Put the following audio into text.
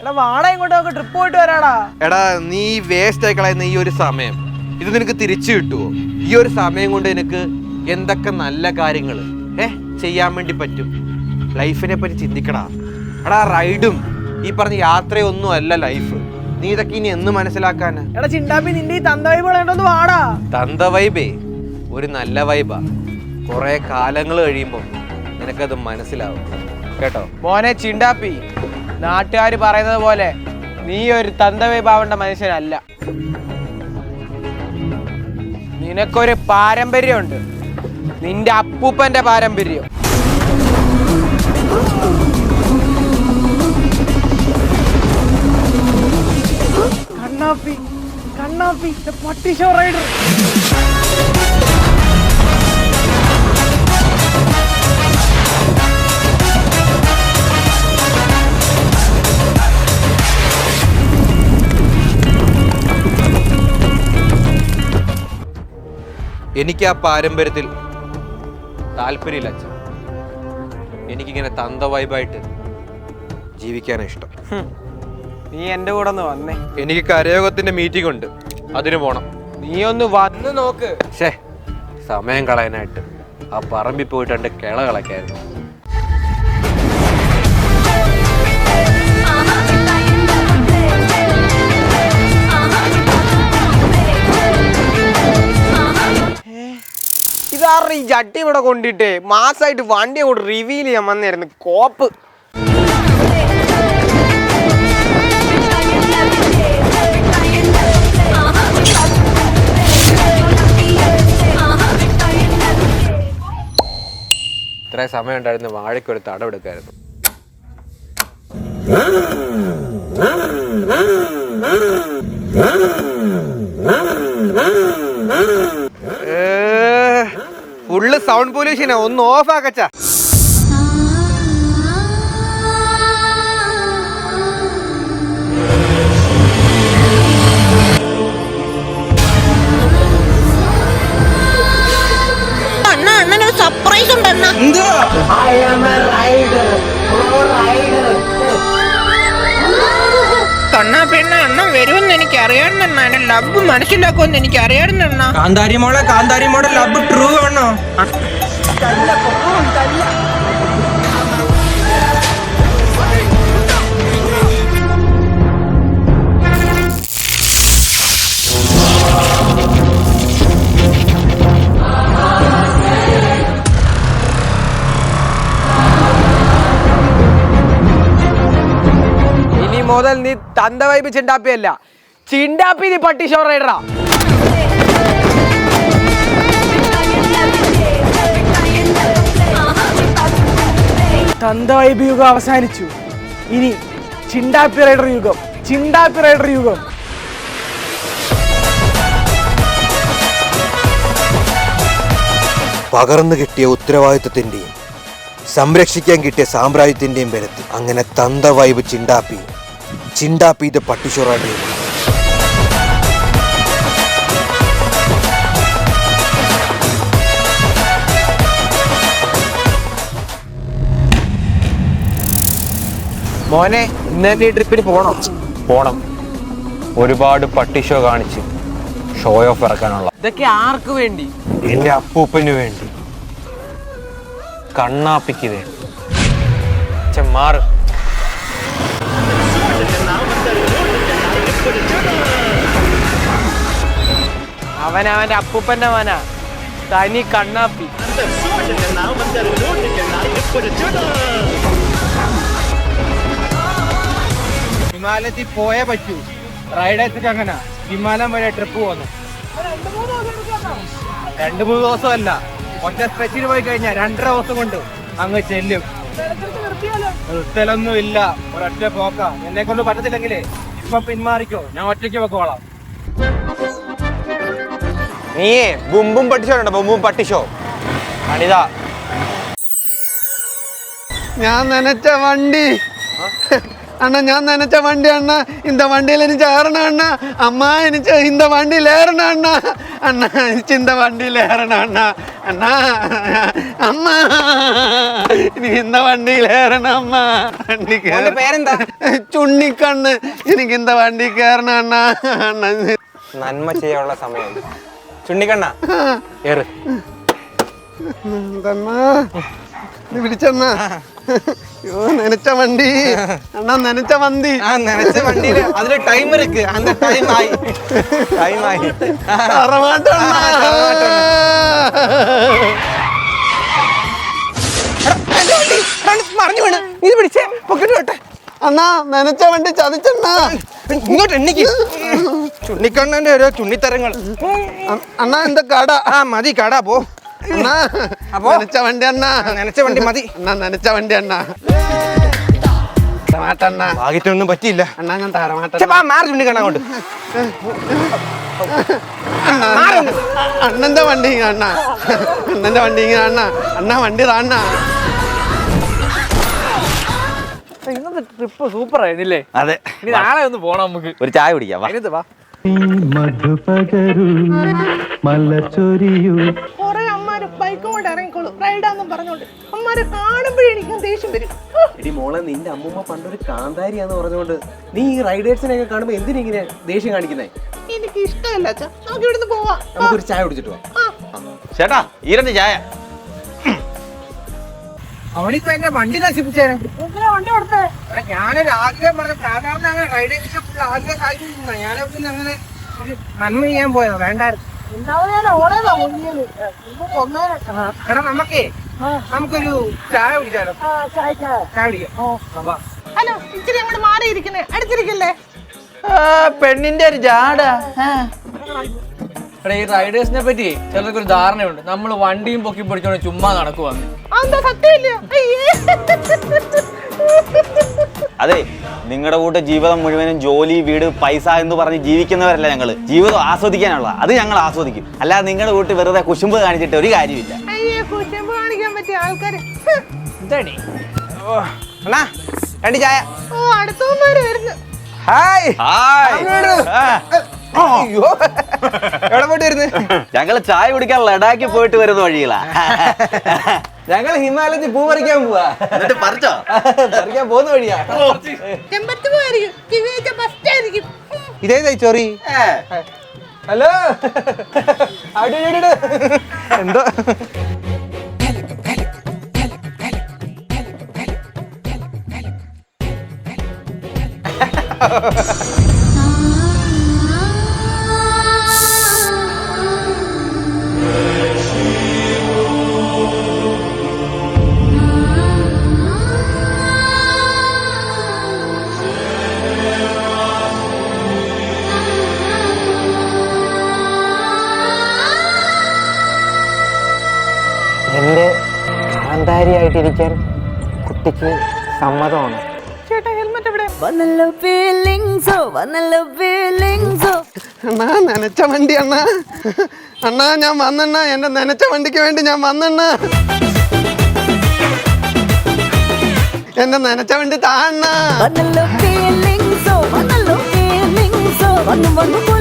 എടാ വാടാ ഇങ്ങോട്ട് നമുക്ക് ട്രിപ്പ് പോയിട്ട് വരാടാ. എടാ നീ വേസ്റ്റ് ആയി കളയുന്ന ഈ ഒരു സമയം. ഇത് നിനക്ക് തിരിച്ചു കിട്ടുമോ ഈ ഒരു സമയം കൊണ്ട് നിനക്ക് എന്തൊക്കെ നല്ല കാര്യങ്ങൾ ഏ ചെയ്യാൻ വേണ്ടി പറ്റും. ലൈഫിനെ പറ്റി ചിന്തിക്കടാ. എടാ റൈഡും ഈ പറഞ്ഞ യാത്രയൊന്നും അല്ല ലൈഫ് നീ ഇതൊക്കെ ഇനി എന്ന് മനസ്സിലാക്കാനാ? എടാ ചിണ്ടാപ്പി നിന്റെ ഈ തന്തവൈ പോളേണ്ടൊന്ന് വാടാ. തന്ത വൈബേ ഒരു നല്ല വൈബാ കുറെ കാലങ്ങൾ കഴിയുമ്പോൾ നിനക്കത് മനസ്സിലാവും. കേട്ടോ? മോനെ ചിണ്ടാപ്പി നാട്ടുകാർ പറയുന്നത് പോലെ നീ ഒരു തന്ത പാവേണ്ട മനുഷ്യനല്ല. നിനക്കൊരു പാരമ്പര്യമുണ്ട്. നിന്റെ അപ്പൂപ്പന്റെ പാരമ്പര്യം. കണ്ണാപ്പി കണ്ണാപ്പി പട്ടിഷോ പട്ടി റൈഡർ. എനിക്ക് ആ പാരമ്പര്യത്തിൽ താല്പര്യമില്ല അച്ഛൻ എനിക്കിങ്ങനെ തന്ത വൈബായിട്ട് ജീവിക്കാനാണ് ഇഷ്ടം. നീ എന്റെ കൂടെ ഒന്ന് വന്നേ. എനിക്ക് കരയോഗത്തിന്റെ മീറ്റിംഗ് ഉണ്ട്. അതിന് പോണം. നീ ഒന്ന് വന്ന് നോക്ക്. ഷേ സമയം കളയാനായിട്ട് ആ പറമ്പിൽ പോയിട്ട് രണ്ട് കിള കളക്കായിരുന്നു ഇതാരുടെ ഈ ജട്ടി ഇവിടെ കൊണ്ടിട്ടേ മാസായിട്ട് വണ്ടി അങ്ങോട്ട് റിവീൽ ചെയ്യാൻ വന്നായിരുന്നു. കോപ്പ്. ഇത്ര സമയം ഉണ്ടായിരുന്നു വാഴയ്ക്കൊരു തടവെടുക്കായിരുന്നു. ഫുള്ള് സൗണ്ട് പൊല്യൂഷനാ ഒന്ന് ഓഫ് ആക്കച്ച സർപ്രൈസ് ഉണ്ട് അറിയാണെന്ന എന്റെ ലവ് മനസ്സിലാക്കുമെന്ന് എനിക്ക് അറിയണമെന്നാ കാന്താരി മോളെ കാന്താരി മോളെ ലവ് ട്രൂ ആണോ? ഇനി മുതൽ നീ തന്ത വൈബ് ചിണ്ടാപ്പി അല്ല ചിണ്ടാപ്പി നീ പട്ടി ഷോ റൈഡറാ തന്ത വൈബ് യുഗം അവസാനിച്ചു. ഇനി ചിണ്ടാപ്പി റൈഡർ യുഗം ചിണ്ടാപ്പി റൈഡർ യുഗം. പകർന്നു കിട്ടിയ ഉത്തരവാദിത്വത്തിന്റെയും സംരക്ഷിക്കാൻ കിട്ടിയ സാമ്രാജ്യത്തിന്റെയും ബലത്തിൽ അങ്ങനെ തന്ത വൈബ് ചിണ്ടാപ്പി ചിണ്ടാപ്പി ഇത് പട്ടിഷോറാട്ടിയും മോനെ ഇന്ന് തന്നെ ഈ ട്രിപ്പിന് പോണം? പോണം. ഒരുപാട് പട്ടി ഷോ കാണിച്ച് ഷോ ഓഫ് ഇറക്കാനുള്ള. ഇതൊക്കെ ആർക്ക് വേണ്ടി? എന്റെ അപ്പൂപ്പന് വേണ്ടി. കണ്ണാപ്പിക്ക് വേണ്ടി. മാറ്. അവൻ അവന്റെ അപ്പൂപ്പന്റെ മന. തനി കണ്ണാപ്പി. ഹിമാലയത്തിൽ പോയേ പറ്റൂ. റൈഡ് എത്തിട്ട് അങ്ങനെ ഹിമാലയം വരെ ട്രിപ്പ് പോകുന്നു രണ്ടു മൂന്ന് ദിവസം അല്ല ഒറ്റ സ്ട്രെച്ചിന് പോയി കഴിഞ്ഞാൽ രണ്ടര ദിവസം കൊണ്ട് അങ്ങ് ചെല്ലും. നിർത്തലൊന്നും ഇല്ല ഒരൊറ്റ പോക്ക. എന്നെ കൊണ്ട് പറ്റത്തില്ലെങ്കിലേ ഇപ്പൊ പിന്മാറിക്കോ. ഞാൻ ഒറ്റയ്ക്ക് വെക്കോളാം നീയേ ബുംബും പട്ടിഷോ ഉണ്ടോ? ബുംബും പട്ടിഷോ. അണിതാ ഞാൻ നനച്ച വണ്ടി. അണ്ണ ഞാൻ നനച്ച വണ്ടി അണ്ണ இந்த வண்டியில എനിക്ക് ஏறணும் அண்ணா அம்மா எனக்கு இந்த வண்டியில் ஏறணும் அண்ணா അണ്ണ ചിന്ത വണ്ടിയിലേറണം അണ്ണ അണ്ണ അമ്മ എനിക്ക് ഇന്ത വണ്ടിയിലേറണം അമ്മ വണ്ടി മോന്റെ പേരെന്താ? ചുണ്ണിക്കണ്ണ് എനിക്ക് ഇന്ത വണ്ടി കയറണം അണ്ണ അണ്ണ നന്മ ചെയ്യാനുള്ള സമയം ചുണ്ണിക്കണ്ണ ഏറ് എന്തണ്ണാ நினைச்ச வண்டி அண்ணா நினைச்ச வண்டி நினைச்ச வண்டி அதுல ടൈം இருக்கு அந்த டைம் ஆயி டைம் ஆயி வரமாட்டோம் മറിഞ്ഞു വീണ്. ഇത് പിടിച്ചേ. പൊക്കറ്റ് വിട്ടെ അണ്ണാ നനച്ച വണ്ടി ചതിച്ചണ്ണാ. ഇങ്ങോട്ട് എണ്ണിക്ക്. ചുണ്ണിക്കണ്ണന്റെ ഓരോ ചുണ്ണിത്തരങ്ങൾ. അണ്ണാ എന്താ കട? ആ മതി കട പോ. അപ്പോ? നനച്ച വണ്ടി അണ്ണാ. നനച്ച വണ്ടി മതി. അണ്ണാ നനച്ച വണ്ടി അണ്ണാ. ഭാഗ്യത്തിനൊന്നും പറ്റിയില്ല. അണ്ണാ ഞാൻ ചെപ്പാ, മാറി ചുണ്ണിക്കണ്ണ കൊണ്ട്. അണ്ണന്റെ വണ്ടി അണ്ണാ. അണ്ണന്റെ വണ്ടി അണ്ണാ. അണ്ണാ വണ്ടി താ അണ്ണാ. ഇന്നത്തെ ട്രിപ്പ് സൂപ്പർ ആയിരുന്നില്ലേ? അതെ. ഇനി നാളെ ഒന്ന് പോണം നമുക്ക്. ഒരു ചായ കുടിക്കാം വാ. വാ. മധുപകരു മലച്ചൊരിയു ബൈക്ക് കൊണ്ട് ഇറങ്ങിക്കോളും. റൈഡാന്നും പറഞ്ഞോണ്ട് അമ്മമാരെ കാണുമ്പോഴേ എനിക്ക് ദേഷ്യം വരും. എടി മോളെ നിന്റെ അമ്മൂമ്മ പണ്ടൊരു കാന്താരിയാന്ന് പറഞ്ഞുകൊണ്ട് നീ ഈ റൈഡേഴ്സിനെയൊക്കെ കാണുമ്പോ എന്തിനെ ഇങ്ങനെ ദേഷ്യം കാണിക്കുന്നേ? എനിക്ക് ഇഷ്ടമല്ല അച്ഛാ. നമുക്ക് ഇവിടുന്ന് പോവാ. നമുക്കൊരു ചായ കുടിച്ചിട്ട് പോവാം ചേട്ടാ ഈ രണ്ട് ചായ. അവനിപ്പോ എന്റെ വണ്ടി നശിപ്പിച്ചേനെ? വണ്ടി കൊടുത്തേ? ഞാനൊരു ആഗ്രഹം പറഞ്ഞ സാധാരണ അങ്ങനെ റൈഡേഴ്സിനെ ഫുൾ ആഗ്രഹം കാര്യം ഞാനെ അങ്ങനെ ഒരു നന്മ ചെയ്യാൻ പോയാ വേണ്ടായിരുന്നു. എടാ നമുക്കേ നമുക്കൊരു ചായ കുടിച്ചാലോ? ചായ കുടിക്കാം. വാ. ഹലോ ഇച്ചിരി അങ്ങോട്ട് മാറിയിരിക്കുന്നേ. അടുത്തിരിക്കല്ലേ? പെണ്ണിന്റെ ഒരു ജാട. എടാ ഈ റൈഡേഴ്സിനെ പറ്റി ചിലർക്ക് ഒരു ധാരണയുണ്ട്. നമ്മൾ വണ്ടിയും പൊക്കി പിടിച്ചോണ്ട് ചുമ്മാ നടക്കുവാന്ന്. സത്യമില്ല? അയ്യേ. അതെ നിങ്ങളുടെ കൂട്ട് ജീവിതം മുഴുവനും ജോലി വീട് പൈസ എന്ന് പറഞ്ഞ് ജീവിക്കുന്നവരല്ല ഞങ്ങൾ ജീവിതം ആസ്വദിക്കാനുള്ള അത് ഞങ്ങൾ ആസ്വദിക്കും. അല്ലാതെ നിങ്ങളുടെ കൂട്ട് വെറുതെ കുശുമ്പ് കാണിച്ചിട്ട് ഒരു കാര്യമില്ല രണ്ട് ചായ. ഓ അടുത്തവന്മാര് വരുന്നു. ഹായ്. ഹായ്. അയ്യോ എവിടെ പോയിട്ട് വരുന്നു? ഞങ്ങൾ ചായ കുടിക്കാൻ ലഡാക്കിൽ പോയിട്ട് വരുന്ന വഴികളാ ഞങ്ങൾ ഹിമാലയത്തിൽ പൂ പറിക്കാൻ പോവാ. എന്നിട്ട് പറിച്ചോ? പറിക്കാൻ പോകുന്ന വഴിയാ. ചെമ്പത്ത് പോയിരിക്കും വിവേച ഫസ്റ്റ് ആയിരിക്കും. ഇതേ തയ്ച്ചോറി ഹലോ. എന്തോ Ha ha ha എന്റെ കാന്താരിയായിട്ടിരിക്കാൻ കുട്ടിക്ക് സമ്മതമാണ്. വന്നല്ലോ ഫീലിങ്സോ വന്നല്ലോ ഫീലിങ്സോ അണ്ണാ നനച്ച വണ്ടി അണ്ണാ. അണ്ണാ ഞാൻ വന്നണ്ണ. എന്റെ നനച്ച വണ്ടിക്ക് വേണ്ടി ഞാൻ വന്നണ്ണ. എന്റെ നനച്ച വണ്ടി താണ്ണ വന്നല്ലോ ഫീലിങ്സോ വന്നല്ലോ ഫീലിങ്സോ വന്നു വന്നു കൊള്ളുന്നല്ലോ